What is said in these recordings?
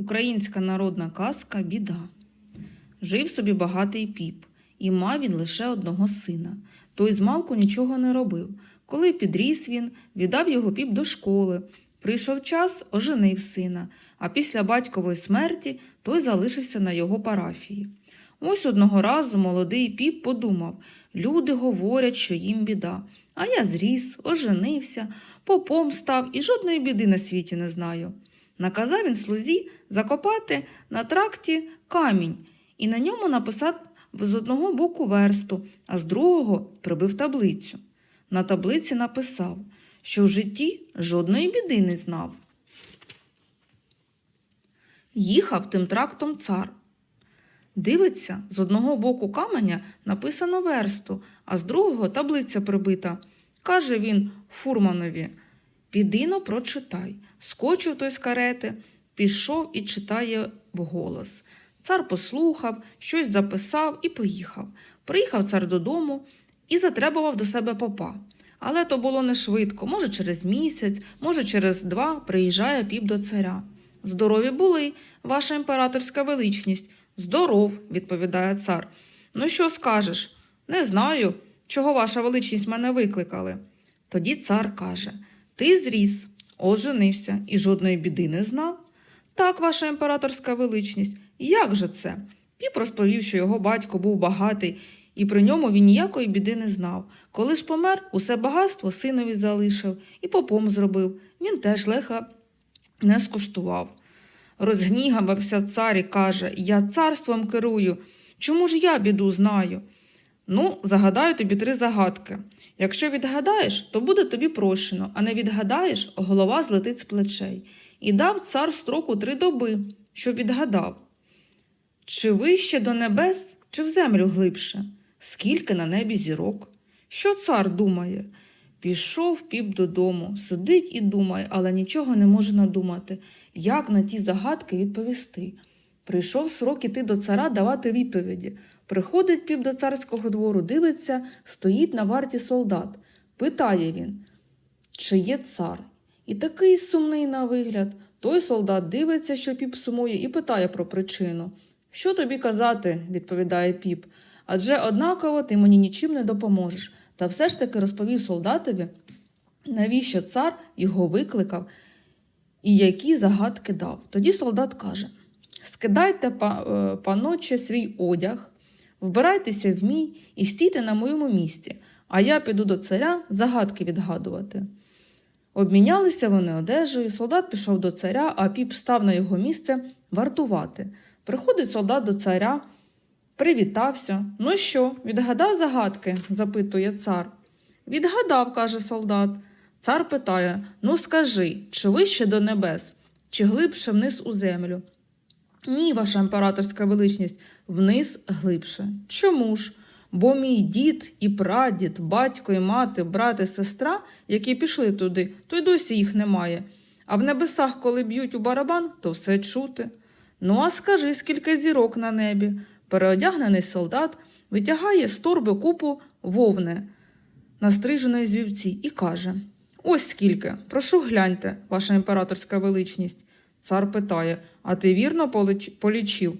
Українська народна казка Біда. Жив собі багатий піп, і мав він лише одного сина. Той змалку нічого не робив. Коли підріс він, віддав його піп до школи. Прийшов час, оженив сина, а після батькової смерті той залишився на його парафії. Ось одного разу молодий піп подумав люди говорять, що їм біда. А я зріс, оженився, попом став і жодної біди на світі не знаю. Наказав він слузі закопати на тракті камінь і на ньому написав з одного боку версту, а з другого прибив таблицю. На таблиці написав, що в житті жодної біди не знав. Їхав тим трактом цар. Дивиться, з одного боку каменя написано версту, а з другого таблиця прибита. Каже він фурманові Підино прочитай. Скочив той з карети, пішов і читає вголос. Цар послухав, щось записав і поїхав. Приїхав цар додому і затребував до себе попа. Але то було не швидко, може, через місяць, може, через два приїжджає піп до царя. Здорові були, ваша імператорська величність. Здоров, відповідає цар. Ну, що скажеш? Не знаю, чого ваша величність мене викликали. Тоді цар каже Ти зріс, оженився і жодної біди не знав. Так, ваша імператорська величність, як же це? Піп розповів, що його батько був багатий, і при ньому він ніякої біди не знав. Коли ж помер, усе багатство синові залишив і попом зробив. Він теж леха не скуштував. Розгнігався цар і каже Я царством керую. Чому ж я біду знаю? Ну, загадаю тобі три загадки. Якщо відгадаєш, то буде тобі прощено, а не відгадаєш, голова злетить з плечей. І дав цар строку три доби, що відгадав. Чи вище до небес, чи в землю глибше? Скільки на небі зірок? Що цар думає? Пішов піп додому, сидить і думає, але нічого не може надумати, як на ті загадки відповісти. Прийшов срок іти до цара давати відповіді. Приходить піп до царського двору, дивиться, стоїть на варті солдат. Питає він, чи є цар? І такий сумний на вигляд. Той солдат дивиться, що піп сумує, і питає про причину. Що тобі казати? відповідає піп. Адже однаково ти мені нічим не допоможеш. Та все ж таки розповів солдатові, навіщо цар його викликав і які загадки дав. Тоді солдат каже: Скидайте, е, паноче, свій одяг, вбирайтеся в мій і стійте на моєму місці, а я піду до царя загадки відгадувати. Обмінялися вони одежею, солдат пішов до царя, а піп став на його місце вартувати. Приходить солдат до царя, привітався. Ну що, відгадав загадки? запитує цар. Відгадав, каже солдат. Цар питає: Ну скажи, чи вище до небес, чи глибше вниз у землю? Ні, ваша імператорська величність, вниз глибше. Чому ж? Бо мій дід і прадід, батько і мати, брат і сестра, які пішли туди, то й досі їх немає. А в небесах, коли б'ють у барабан, то все чути. Ну, а скажи, скільки зірок на небі. Переодягнений солдат витягає з торби купу вовни, настриженої з вівці, і каже: Ось скільки, прошу гляньте, ваша імператорська величність. Цар питає: А ти вірно полічив?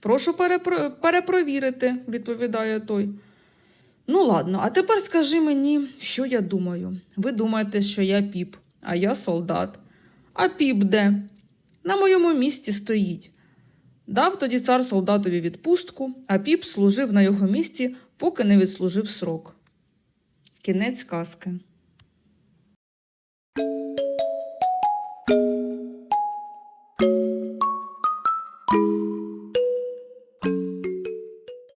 Прошу перепро- перепровірити, відповідає той. Ну, ладно, а тепер скажи мені, що я думаю. Ви думаєте, що я піп, а я солдат. А піп де? На моєму місці стоїть. Дав тоді цар солдатові відпустку, а піп служив на його місці, поки не відслужив срок. Кінець казки.